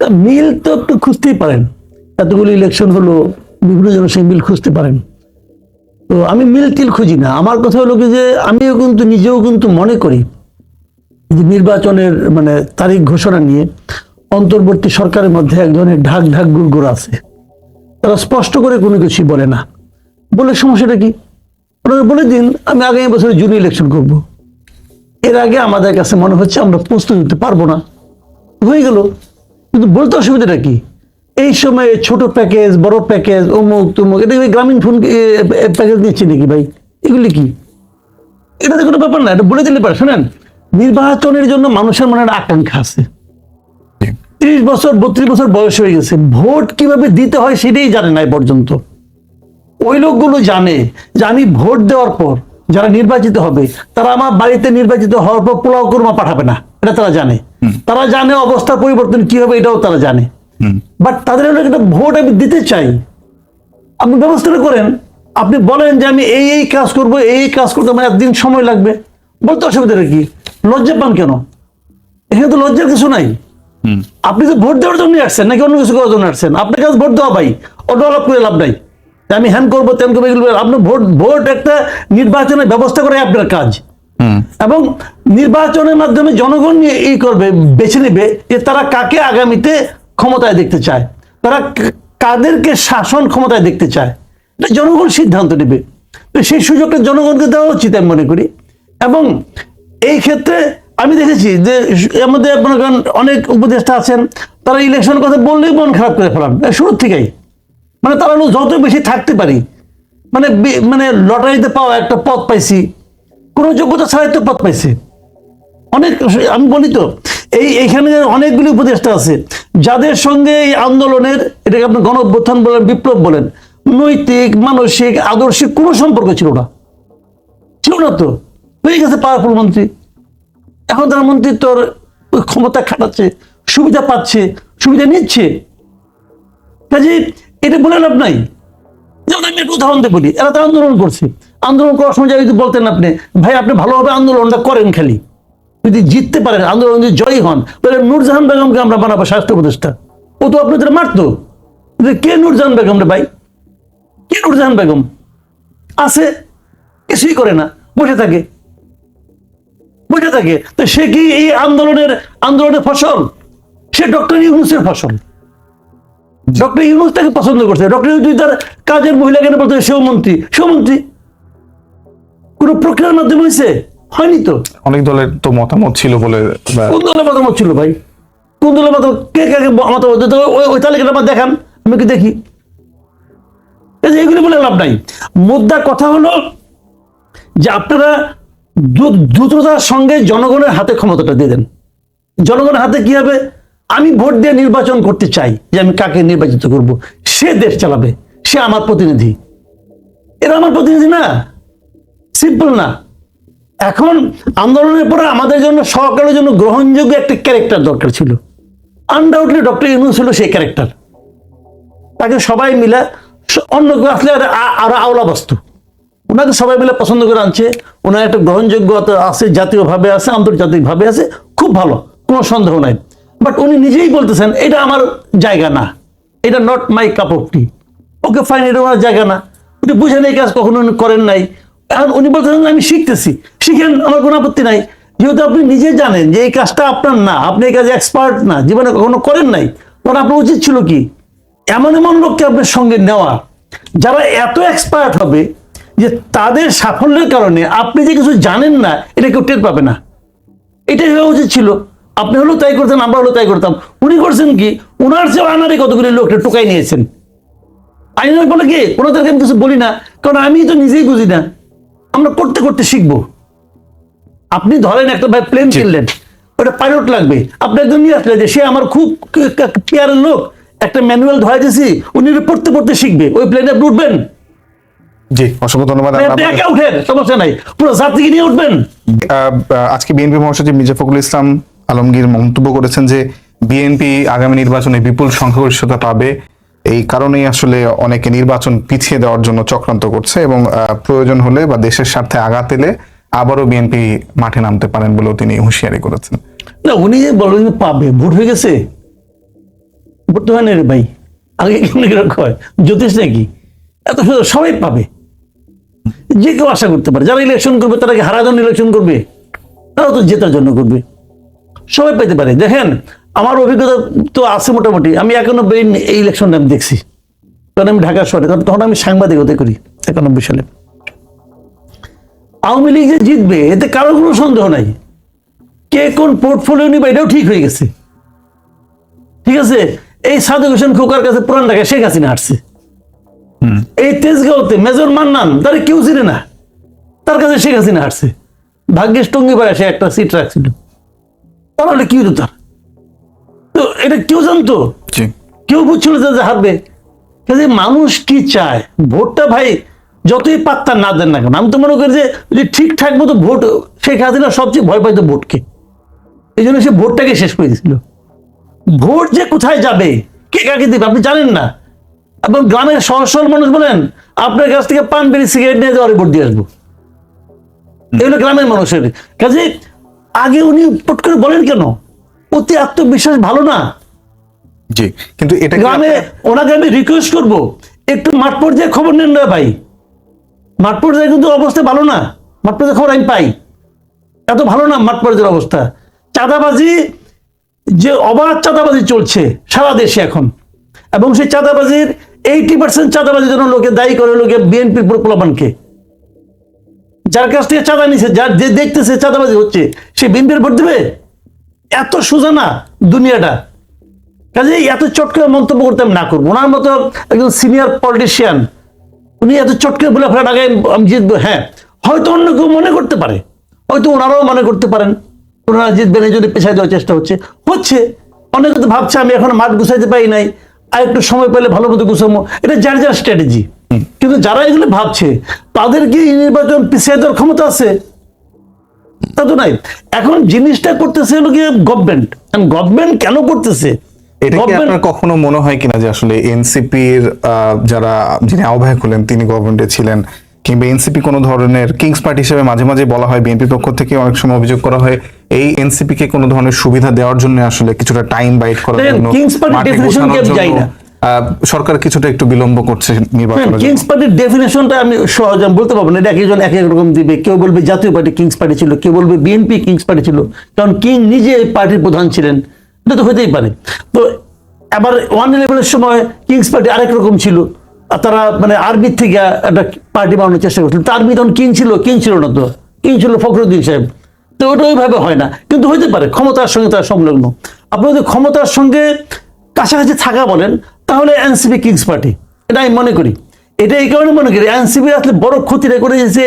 তা মিল তো একটু খুঁজতেই পারেন। এতগুলো ইলেকশন হলো, বিভিন্ন জনের সঙ্গে মিল খুঁজতে পারেন। তো আমি মিল টিল খুঁজি না। আমার কথা হলো কি যে, আমিও কিন্তু নিজেও কিন্তু মনে করি যে নির্বাচনের মানে তারিখ ঘোষণা নিয়ে অন্তর্বর্তী সরকারের মধ্যে এক ধরনের ঢাক ঢাক গুড়গুড় আছে। তারা স্পষ্ট করে কোনো কিছুই বলে না। বলে সমস্যাটা কি? ওনারা বলে দিন, আমি আগামী বছরে জুন ইলেকশন করব। এর আগে আমাদের কাছে মনে হচ্ছে আমরা প্রস্তুত নিতে পারব না। হয়ে গেল। কিন্তু বলতে অসুবিধাটা কি? এই সময়ে ছোট প্যাকেজ বড় প্যাকেজ অমুক, তমুক, এটা গ্রামীণ ফোন প্যাকেজ নিচ্ছে নাকি ভাই? এগুলি কি? এটা তো কোনো ব্যাপার না, এটা বলে দিলে পারে, শোনেন। নির্বাচনের জন্য মানুষের মনে একটা আকাঙ্ক্ষা আছে। ত্রিশ বছর, বত্রিশ বছর বয়স হয়ে গেছে, ভোট কীভাবে দিতে হয় সেটাই জানে না এ পর্যন্ত। ওই লোকগুলো জানে যে আমি ভোট দেওয়ার পর যারা নির্বাচিত হবে, তারা আমার বাড়িতে নির্বাচিত হওয়ার পর পোলাও কোরমা পাঠাবে না। এটা তারা জানে। তারা জানে অবস্থার পরিবর্তন কি হবে এটাও তারা জানে। বাট তাদের একটা ভোট আমি দিতে চাই। আপনি ব্যবস্থাটা করেন। আপনি বলেন যে আমি এই এই কাজ করব এই এই কাজ করতে আমার একদিন সময় লাগবে। বলতে অসুবিধাটা কি? লজ্জা পান কেন? এখানে তো লজ্জার কিছু নাই। আপনি তো ভোট দেওয়ার জন্য আসছেন নাকি অন্য কিছু করার জন্য আসছেন? আপনার কাছে ভোট দেওয়া ভাই। ও ডেভেলপ করে লাভ নাই। আমি হ্যান করব তেন করব এগুলো আপনার ভোট ভোট একটা নির্বাচনের ব্যবস্থা করে আপনার কাজ। এবং নির্বাচনের মাধ্যমে জনগণ নিয়ে এই করবে, বেছে নেবে যে তারা কাকে আগামীতে ক্ষমতায় দেখতে চায়। তারা কাদেরকে শাসন ক্ষমতায় দেখতে চায়। এটা জনগণ সিদ্ধান্ত নেবে। তো সেই সুযোগটা জনগণকে দেওয়া উচিত আমি মনে করি। এবং এই ক্ষেত্রে আমি দেখেছি যে এর মধ্যে করেন অনেক উপদেষ্টা আছেন, তারা ইলেকশন কথা বললেই মন খারাপ করে ফেলান। এ শুরুর থেকেই। মানে তারা যত বেশি থাকতে পারি। মানে মানে লটারিতে পাওয়া একটা পথ পাইছি। কোনো যোগ্যতা ছাড়াই তো পথ পাইছে। অনেক আমি বলি তো, এই এইখানে অনেকগুলি উপদেষ্টা আছে, যাদের সঙ্গে এই আন্দোলনের, এটাকে আপনি গণ অভ্যুত্থান বলেন, বিপ্লব বলেন, নৈতিক, মানসিক, আদর্শিক কোনো সম্পর্ক ছিল না। ছিল না তো। হয়ে গেছে পাওয়ারফুল মন্ত্রী। এখন তার মন্ত্রী তোর ক্ষমতা খাটাচ্ছে, সুবিধা পাচ্ছে, সুবিধা নিচ্ছে। কাজে এটা বলে লাভ নাই। যেমন আমি একটা উদাহরণ দিয়ে বলি, এরা তো আন্দোলন করছে। আন্দোলন করার সময় যদি বলতেন আপনি, ভাই, আপনি ভালোভাবে আন্দোলনটা করেন খালি। যদি জিততে পারেন, আন্দোলন যদি জয়ী হন, তাহলে নূরজাহান বেগমকে আমরা বানাবো স্বাস্থ্য উপদেষ্টা। ও তো আপনাদের মারতো। কে নূরজাহান বেগম রে ভাই? কে নূরজাহান বেগম? আছে? কিছুই করে না। বসে থাকে। বসে থাকে। তো সে কি এই আন্দোলনের আন্দোলনের ফসল? সে ডক্টর ইউনুসের ফসল। ডক্টর ইউনুস তাকে পছন্দ করছে। ডক্টর ইউনুস তার কাজের মহিলা কেন বলতে সেও মন্ত্রী সেও মন্ত্রী কোন প্রক্রিয়ার মাধ্যমে হয়েছে? হয়নি তো? অনেক দলের তো মতামত ছিল বলে কোন দলের মতামত ছিল ভাই? কোন দলের মতামত? কে কাকে মতামত ওই- তালিকাটা আমার দেখান আমি কি দেখি। এগুলি বলে লাভ নাই। মুদ্রা কথা হলো যে আপনারা দ্রুততার সঙ্গে জনগণের হাতে ক্ষমতাটা দিয়ে দেন। জনগণের হাতে কি হবে? আমি ভোট দিয়ে নির্বাচন করতে চাই যে আমি কাকে নির্বাচিত করব। সে দেশ চালাবে। সে আমার প্রতিনিধি। এরা আমার প্রতিনিধি না। সিম্পল না। এখন আন্দোলনের পরে আমাদের জন্য, সরকারের জন্য গ্রহণযোগ্য একটা ক্যারেক্টার দরকার ছিল। আনডাউটলি ডক্টর ইউনুস ছিল সেই ক্যারেক্টার তাকে সবাই মিলে অন্য কেউ আসলে আর- আওলা বস্তু। ওনাকে সবাই মিলে পছন্দ করে আনছে। ওনার একটা গ্রহণযোগ্যতা আছে, জাতীয়ভাবে আছে, আন্তর্জাতিকভাবে আছে, খুব ভালো, কোনো সন্দেহ নাই। বাট উনি নিজেই বলতেছেন, এটা আমার জায়গা না। এটা not my cup of tea okay fine এটা ওনার জায়গা না। উনি বুঝেন এই কাজ কখনো করেন নাই। এখন উনি বলতেছেন আমি শিখতেছি। শিখেন, আমার কোনো আপত্তি নাই। যেহেতু আপনি নিজে জানেন যে এই কাজটা আপনার না, আপনি এই কাজে এক্সপার্ট না, জীবনে কখনো করেন নাই তখন আপনার উচিত ছিল কি? এমন এমন লোককে আপনার সঙ্গে নেওয়া, যারা এত এক্সপার্ট হবে যে তাদের সাফল্যের কারণে আপনি যে কিছু জানেন না, এটা কেউ টের পাবে না। এটাই হওয়া উচিত ছিল। আপনি হলো তাই করতেন, আমরা হলো তাই করতাম। উনি করছেন কি? উনার চেয়ে আনারে কতগুলি লোকটা টোকাই নিয়েছেন। আইনের বলে কি? ওনাদেরকে আমি কিছু বলি না, কারণ আমি তো নিজেই বুঝি না। আমরা করতে করতে শিখব। আপনি ধরেন একটা ভাই প্লেন কিনলেন ওটা পাইলট লাগবে। আপনি একজন নিয়ে আসলে যে সে আমার খুব কেয়ারের লোক। একটা ম্যানুয়াল ধরা দিয়েছি উনি পড়তে পড়তে শিখবে। ওই প্লেনে আপনি উঠবেন। জি অসংখ্য ধন্যবাদ একা উঠেন সমস্যা নাই। পুরো নিয়ে উঠবেন। আজকে বিএনপি মহাসচিব মির্জা ফখরুল ইসলাম আলমগীর মন্তব্য করেছেন যে বিএনপি আগামী নির্বাচনে বিপুল সংখ্যাগরিষ্ঠতা পাবে। এই কারণেই আসলে অনেকে নির্বাচন পিছিয়ে দেওয়ার জন্য চক্রান্ত করছে এবং প্রয়োজন হলে বা দেশের স্বার্থে আঘাত এলে আবারও বিএনপি মাঠে নামতে পারেন বলেও তিনি হুঁশিয়ারি করেছেন। না, উনি বলেন পাবে, ভোট হয়ে গেছে? ভোট হয় না রে ভাই। আগে কেমন হয় জ্যোতিষ নাকি? এত সুন্দর সবাই পাবে। যে কেউ আশা করতে পারে। যারা ইলেকশন করবে, তারা কি হারার জন্য ইলেকশন করবে? তারাও তো জেতার জন্য করবে। সবাই পেতে পারে। দেখেন আমার অভিজ্ঞতা তো আছে মোটামুটি। আমি একানব্বই এই ইলেকশনটা আমি দেখছি। কারণ আমি ঢাকা শহরে কারণ তখন আমি সাংবাদিকতা করি একানব্বই সালে। আওয়ামী লীগ যে জিতবে এতে কারও কোনো সন্দেহ নাই। কে কোন পোর্টফোলিও নিবে এটাও ঠিক হয়ে গেছে। ঠিক আছে? এই সাধু হোসেন খোকার কাছে পুরান ঢাকায় শেখ হাসিনা আসছে এই তেজগাঁওতে মেজর মান্নান তারা কেউ চিনে না। তার কাছে শেখ হাসিনা হারছে। ভাগ্যেশ টঙ্গিপাড়া সে একটা সিট রাখছিল। তাহলে কি হতো তার? এটা কেউ জানতো? কেউ বুঝছিল যে হারবে? কাজে মানুষ কি চায়? ভোটটা ভাই যতই পাত্তা না দেন না কেন আমি তো মনে করি যে ঠিকঠাক মতো ভোট শেখ হাসিনা সবচেয়ে ভয় পাইতো ভোটকে। এই জন্য সে ভোটটাকে শেষ করে দিয়েছিল। ভোট যে কোথায় যাবে? কে কাকে দেবে? আপনি জানেন না। এবং গ্রামের সহজ সরল মানুষ বলেন আপনার কাছ থেকে পান বেরি সিগারেট নিয়ে যাওয়ার ভোট দিয়ে আসব। এগুলো গ্রামের মানুষের। কাজে আগে উনি পট করে বলেন কেন? অতি আত্মবিশ্বাস ভালো না। জি কিন্তু এটা গ্রামে ওনাকে আমি রিকোয়েস্ট করব একটু মাঠ পর্যায়ে খবর নেন না ভাই। মাঠ পর্যায়ে কিন্তু অবস্থা ভালো না। মাঠ পর্যায়ে খবর আমি পাই। এত ভালো না মাঠ পর্যায়ের অবস্থা। চাঁদাবাজি যে অবাধ চাঁদাবাজি চলছে সারা দেশে এখন এবং সেই চাঁদাবাজির এইটি পার্সেন্ট চাঁদাবাজির জন্য লোকে দায়ী করে লোকে বিএনপির প্রলাপানকে যার কাছ থেকে চাঁদা নিছে যার যে দেখতেছে চাঁদাবাজি হচ্ছে সে বিএনপির ভোট দেবে? এত সোজা না দুনিয়াটা। কাজে এত চট করে মন্তব্য আমি না করব। ওনার মতো একজন সিনিয়র পলিটিশিয়ান উনি এত চট করে বলে ফেলার আগে আমি জিতবো। হ্যাঁ হয়তো অন্য কেউ মনে করতে পারে। হয়তো ওনারাও মনে করতে পারেন। ওনারা জিতবেন এই জন্য পেছায় দেওয়ার চেষ্টা হচ্ছে। হচ্ছে, অনেকে তো ভাবছে আমি এখন মাঠ গুছাইতে পারি নাই, আর একটু সময় পেলে ভালো মতো গুছাবো। এটা যার যার স্ট্র্যাটেজি কিন্তু যারা এগুলো ভাবছে তাদের কি নির্বাচন পিছিয়ে দেওয়ার ক্ষমতা আছে। তা তো নাই। এখন জিনিসটা করতেছে হলো গিয়ে গভর্নমেন্ট গভর্নমেন্ট কেন করতেছে? এটা কি আপনার কখনো মনে হয় কিনা যে আসলে এনসিপির যারা যিনি আহ্বায়ক হলেন তিনি গভর্নমেন্টে ছিলেন কিংবা এনসিপি কোনো ধরনের কিংস পার্টি হিসেবে মাঝে মাঝে বলা হয় বিএনপি পক্ষ থেকে অনেক সময় অভিযোগ করা হয় এই এনসিপি কে কোনো ধরনের সুবিধা দেওয়ার জন্য আসলে কিছুটা টাইম বাইট করার জন্য মাঠে definition গোছানোর কে আমি জানি না। সরকার কিছুটা একটু বিলম্ব করছে নির্বাচনের জন্য কিংস পার্টির ডেফিনেশনটা আমি সহজ আমি বলতে পারব না। এটা একজন এক এক রকম দিবে। কেউ বলবে জাতীয় পার্টি কিংস পার্টি ছিল কেউ বলবে বিএনপি কিংস পার্টি ছিল। কারণ কিং নিজে পার্টির প্রধান ছিলেন। এটা তো হতেই পারে। তো আবার ওয়ান ইলেভেনের সময় কিংস পার্টি আরেক রকম ছিল। আর তারা মানে আর্মির থেকে একটা পার্টি বানানোর চেষ্টা করছিল। তো আর্মি তখন কিং ছিল কিং ছিল না তো। কিং ছিল ফখরুদ্দিন সাহেব। তো ওটা ওইভাবে হয় না। কিন্তু হইতে পারে ক্ষমতার সঙ্গে তার সংলগ্ন। আপনি যদি ক্ষমতার সঙ্গে কাছাকাছি থাকা বলেন তাহলে এনসিপি কিংস পার্টি, এটা আমি মনে করি। এটা এই কারণে মনে করি এনসিপি আসলে বড় ক্ষতিটা করে দিয়েছে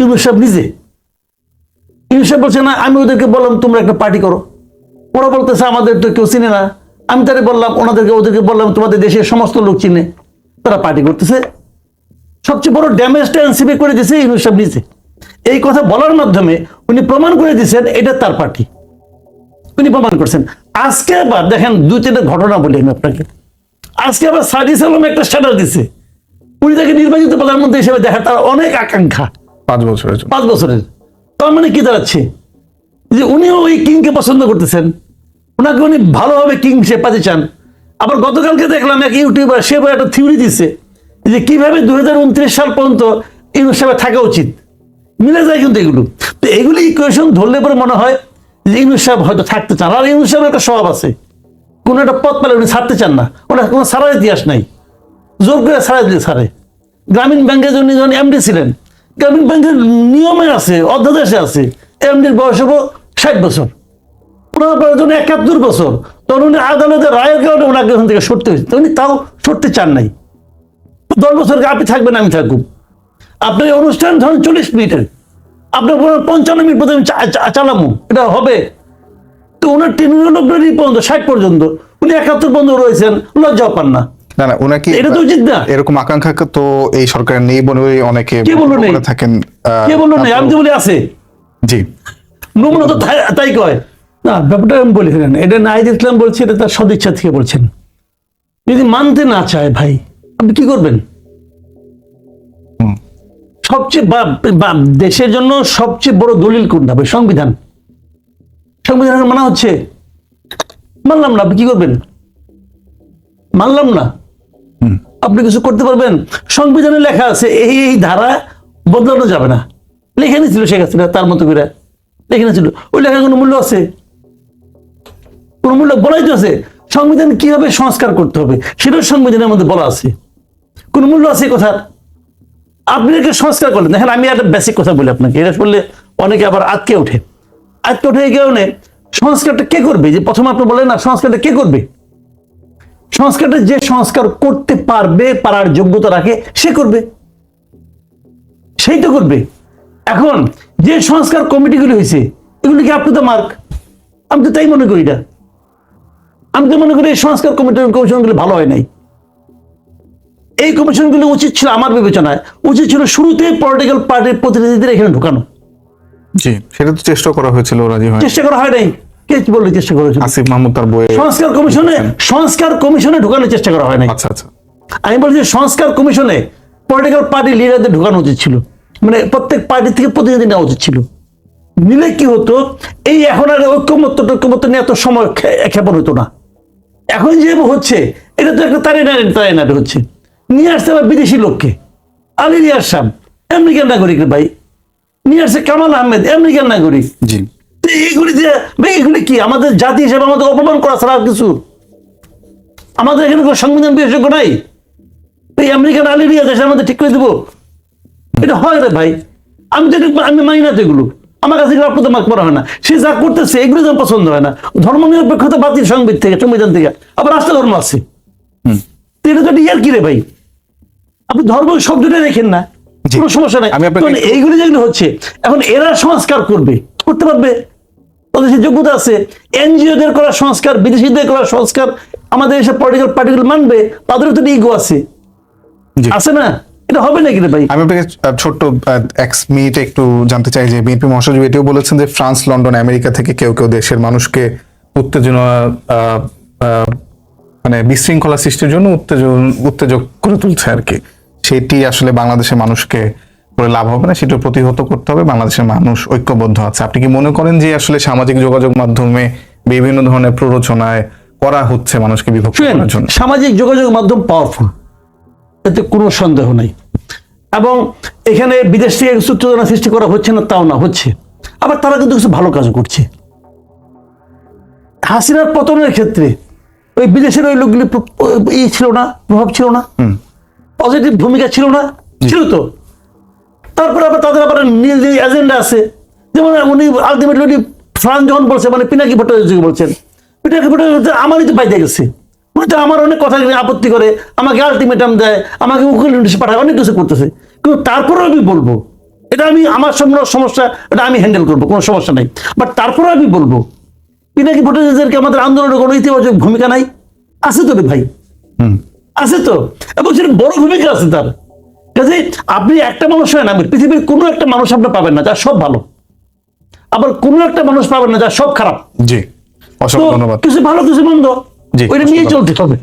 ইউনুস নিজে। ইউনুস বলছে, না, আমি ওদেরকে বললাম, তোমরা একটা পার্টি করো। ওরা বলতেছে, আমাদের তো কেউ চিনে না। আমি তাদের বললাম, ওনাদেরকে, ওদেরকে বললাম, তোমাদের দেশের সমস্ত লোক চিনে। তারা পার্টি করতেছে। সবচেয়ে বড় ড্যামেজটা এনসিপি করে দিয়েছে ইউনুস নিজে। এই কথা বলার মাধ্যমে উনি প্রমাণ করে দিয়েছেন, এটা তার পার্টি। উনি প্রমাণ করছেন। আজকে আবার দেখেন দু তিনটা ঘটনা বলি আমি আপনাকে। আজকে আবার সাদি সালাম একটা স্ট্যাটাস দিছে। উনি তাকে নির্বাচিত প্রধানমন্ত্রী হিসেবে দেখা তার অনেক আকাঙ্ক্ষা। পাঁচ বছরের পাঁচ বছরের। তার মানে কি দাঁড়াচ্ছে? যে উনিও ওই কিংকে পছন্দ করতেছেন। ওনাকে উনি ভালোভাবে কিং সে পাতে চান। আবার গতকালকে দেখলাম এক ইউটিউবার সে একটা থিওরি দিছে যে কীভাবে দুই হাজার উনত্রিশ সাল পর্যন্ত ইউনুস সাহেবের থাকা উচিত। মিলে যায় কিন্তু এগুলো। তো এগুলি ইকুয়েশন ধরলে পরে মনে হয় যে ইউনুস সাহেব হয়তো থাকতে চান। আর ইউনুস সাহেবের একটা স্বভাব আছে। কোনো একটা পথ পেলে উনি ছাড়তে চান না। ওনার কোনো সারার ইতিহাস নাই। জোর করে ছাড়াই দিলে ছাড়ে গ্রামীণ ব্যাংকের জন্য যখন এমডি ছিলেন, গ্রামীণ ব্যাংকের নিয়মে আছে, অধ্যাদেশে আছে এমডির বয়স হব ষাট বছর। ওনার বয়স যখন একাত্তর বছর, তখন উনি আদালতের রায়ের কারণে ওনাকে ওখান থেকে সরতে হয়েছে। উনি তাও সরতে চান নাই। দশ বছর আপনি থাকবেন, আমি থাকুক আপনার অনুষ্ঠান ধরুন চল্লিশ মিনিটের। আপনার পঞ্চান্ন মিনিট চা- চালামু এটা হবে। তো ওনার টেনুর নব্বই পর্যন্ত ষাট পর্যন্ত। উনি একাত্তর পর্যন্ত রয়েছেন লজ্জাও পান না। না না ওনাকে এটা তো উচিত না। এরকম আকাঙ্ক্ষা তো এই নেই বলে অনেকে কে বলল নেই? থাকেন কে বলল না আমি তো বলি আছে। জি। নমুনা তো তাই- কয়। না ব্যাপারটা আমি বলি এটা নাহিদ ইসলাম বলছে এটা তার সদিচ্ছা থেকে বলছেন। যদি মানতে না চায় ভাই আপনি কি করবেন। সবচেয়ে দেশের জন্য সবচেয়ে বড় দলিল কোনটা ভাই? সংবিধান। সংবিধান মানা হচ্ছে। মানলাম না আপনি কি করবেন? মানলাম না। আপনি কিছু করতে পারবেন? সংবিধানে লেখা আছে এই এই ধারা বদলানো যাবে না। লেখা নিয়েছিল শেখ হাসিনা তার মতো করে। লেখা নিয়েছিল। ওই লেখা কোনো মূল্য আছে? কোনো মূল্য বলাই তো আছে। সংবিধান কীভাবে সংস্কার করতে হবে? সেটাও সংবিধানের মধ্যে বলা আছে। কোন মূল্য আছে কথার? আপনি সংস্কার করলেন। দেখেন আমি একটা বেসিক কথা বলি আপনাকে। এটা বললে অনেকে আবার আটকে ওঠে। ওঠে এই কারণে সংস্কারটা কে করবে? যে প্রথমে আপনি বলেন না, সংস্কারটা কে করবে? সংস্কারটা যে সংস্কার করতে পারবে, পারার যোগ্যতা রাখে, সে করবে। সেই তো করবে। এখন যে সংস্কার কমিটিগুলি হয়েছে, এগুলি কি আপনি তো মার্ক আমি তো তাই মনে করি না আমি তো মনে করি এই সংস্কার কমিটির কমিশনগুলি ভালো হয় নাই। এই কমিশনগুলো উচিত ছিল আমার বিবেচনায়, উচিত ছিল শুরুতে পলিটিক্যাল পার্টির প্রতিনিধিদের এখানে ঢুকানো। জি। সেটা তো চেষ্টা করা হয়েছিল রাজি হয় চেষ্টা করা হয় নাই কে বললে চেষ্টা করেছিল আসিফ মাহমুদ তার বইয়ে সংস্কার কমিশনে সংস্কার কমিশনে ঢুকানোর চেষ্টা করা হয় নাই আচ্ছা আচ্ছা। আমি বলছি সংস্কার কমিশনে পলিটিক্যাল পার্টি লিডারদের ঢুকানো উচিত ছিল। মানে প্রত্যেক পার্টি থেকে প্রতিনিধি নেওয়া উচিত ছিল। নিলে কি হতো? এই এখন আর ঐক্যমত্য টৈক্যমত্য নিয়ে এত সময় ক্ষেপণ হতো না। এখন যে হচ্ছে এটা তো একটা তারি নাড়ি তারি নাড়ি হচ্ছে। নিয়ে আসতে হবে বিদেশি লোককে। আলী রিয়ার সাহ আমেরিকান নাগরিক ভাই। নিয়ে আসছে কামাল আহমেদ আমেরিকান নাগরিক জি। এইগুলি এগুলি কি? আমাদের জাতি হিসেবে আমাদের অপমান করা ছাড়া আর কিছু? আমাদের এখানে কোনো সংবিধান বিশেষজ্ঞ নাই? এই আমেরিকান এসে আমাদের ঠিক করে দেবো? এটা হয় রে ভাই। আমি তো আমি মানি না তো এগুলো। আমার কাছে এগুলো আপনাদের মার্ক করা হয় না। সে যা করতেছে এগুলো যেমন পছন্দ হয় না। ধর্ম নিরপেক্ষতা বাতিল সংবিধান থেকে সংবিধান থেকে। আবার রাষ্ট্র ধর্ম আছে। এটা তো ইয়ার কি রে ভাই? আপনি ধর্ম শব্দটা রেখেন না। কোনো সমস্যা নাই। এইগুলি যেগুলো হচ্ছে এখন এরা সংস্কার করবে করতে পারবে। তাদের সে যোগ্যতা আছে এনজিওদের করা সংস্কার বিদেশিদের করা সংস্কার আমাদের এসব পলিটিক্যাল পার্টিগুলো মানবে তাদেরও তো ইগো আছে। আছে না? এটা হবে নাকি ভাই? আমি আপনাকে ছোট্ট এক মিনিটে একটু জানতে চাই যে বিএনপি মহাসচিব এটিও বলেছেন যে ফ্রান্স লন্ডন আমেরিকা থেকে কেউ কেউ দেশের মানুষকে উত্তেজনা আহ, আহ, মানে বিশৃঙ্খলা সৃষ্টির জন্য উত্তেজন উত্তেজক করে তুলছে আর কি। সেটি আসলে বাংলাদেশের মানুষকে করে লাভ হবে না সেটা প্রতিহত করতে হবে বাংলাদেশের মানুষ ঐক্যবদ্ধ আছে। আপনি কি মনে করেন যে আসলে সামাজিক যোগাযোগ মাধ্যমে বিভিন্ন ধরনের প্ররোচনায় করা হচ্ছে মানুষকে বিভক্ত করার জন্য? সামাজিক যোগাযোগ মাধ্যম পাওয়ারফুল এতে কোনো সন্দেহ নেই। এবং এখানে বিদেশ থেকে কিছু উত্তেজনা সৃষ্টি করা হচ্ছে না তাও না হচ্ছে। আবার তারা কিন্তু কিছু ভালো কাজ করছে। হাসিনার পতনের ক্ষেত্রে ওই বিদেশের ওই লোকগুলি ই ছিল না প্রভাব ছিল না? পজিটিভ ভূমিকা ছিল না। ছিল তো। তারপরে আবার তাদের আবার নিজ এজেন্ডা আছে যেমন উনি আলটিমেটলি উনি ফ্রান্স যখন বলছে মানে পিনাকি ভট্টাচার্য বলছেন পিনাকি ভট্টাচার্য আমারই তো পাইতে গেছে। উনি তো আমার অনেক কথা আপত্তি করে আমাকে আলটিমেটাম দেয় আমাকে উকিল নোটিশ পাঠায় অনেক কিছু করতেছে। কিন্তু তারপরেও আমি বলব এটা আমি আমার সামনে সমস্যা এটা আমি হ্যান্ডেল করব কোনো সমস্যা নাই। বাট তারপরেও আমি বলব পিনাকি ভট্টাচার্যকে আমাদের আন্দোলনের কোনো ইতিবাচক ভূমিকা নাই? আছে তো রে ভাই। আছে তো। এবং সেটা বড় ভূমিকা আছে তার। কাজে আপনি একটা মানুষ হয় না পৃথিবীর কোনো একটা মানুষ আপনি পাবেন না যা সব ভালো। আবার কোনো একটা মানুষ পাবেন না যা সব খারাপ। জি অসংখ্য ধন্যবাদ। কিছু ভালো কিছু মন্দ জি, ওইটা নিয়ে চলতে হবে।